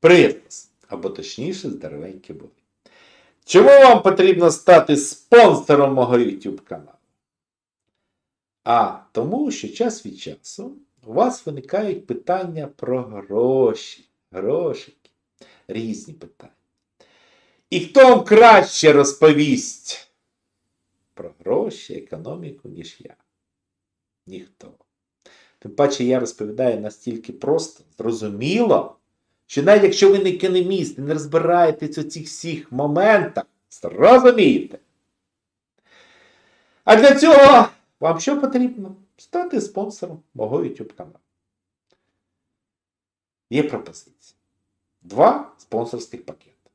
Припис, або точніше, здоровенькі були. Чому вам потрібно стати спонсором мого YouTube каналу? А тому, що час від часу у вас виникають питання про гроші, грошики, різні питання. І хто вам краще розповість про гроші, економіку, ніж я? Ніхто. Тим паче я розповідаю настільки просто, зрозуміло, що навіть якщо ви не економіст і не розбираєтесь у цих всіх моментах, зрозумієте. А для цього вам що потрібно? Стати спонсором мого YouTube каналу. Є пропозиція. Два спонсорських пакети.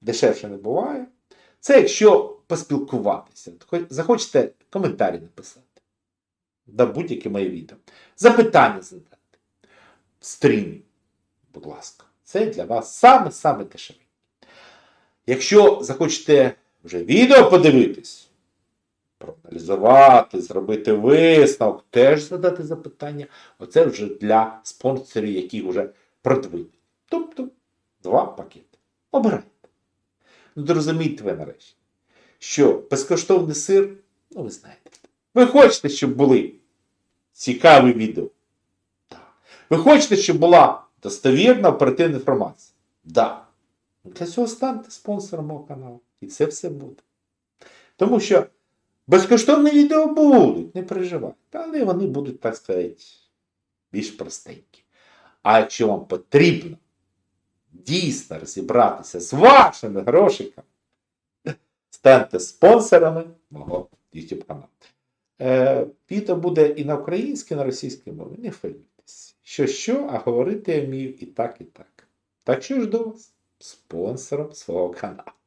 Дешевше не буває. Це якщо поспілкуватися. Захочете коментарі написати на будь-яке моє відео. Запитання задати. В стрімі, будь ласка. Це для вас саме-саме дешеве. Якщо захочете вже відео подивитись, проаналізувати, зробити висновок, теж задати запитання, оце вже для спонсорів, які вже продвинені. Тобто два пакети. Обирайте. Ну, зрозумійте ви нарешті, що безкоштовний сир, ну ви знаєте. Ви хочете, щоб були цікаві відео? Ви хочете, щоб була достовірна оперативна інформація? Ну, Для цього станьте спонсором мого каналу. І це все буде. Тому що безкоштовні відео будуть, не переживайте. Але вони будуть, так сказати, більш простенькі. А якщо вам потрібно дійсно розібратися з вашими грошиками, станьте спонсорами мого YouTube каналу. Е, відео буде і на українській, і на російській мові. Не хвилюйтесь. Що що, а говорити я вмію і так, і так. Так що ж до вас спонсором свого каналу.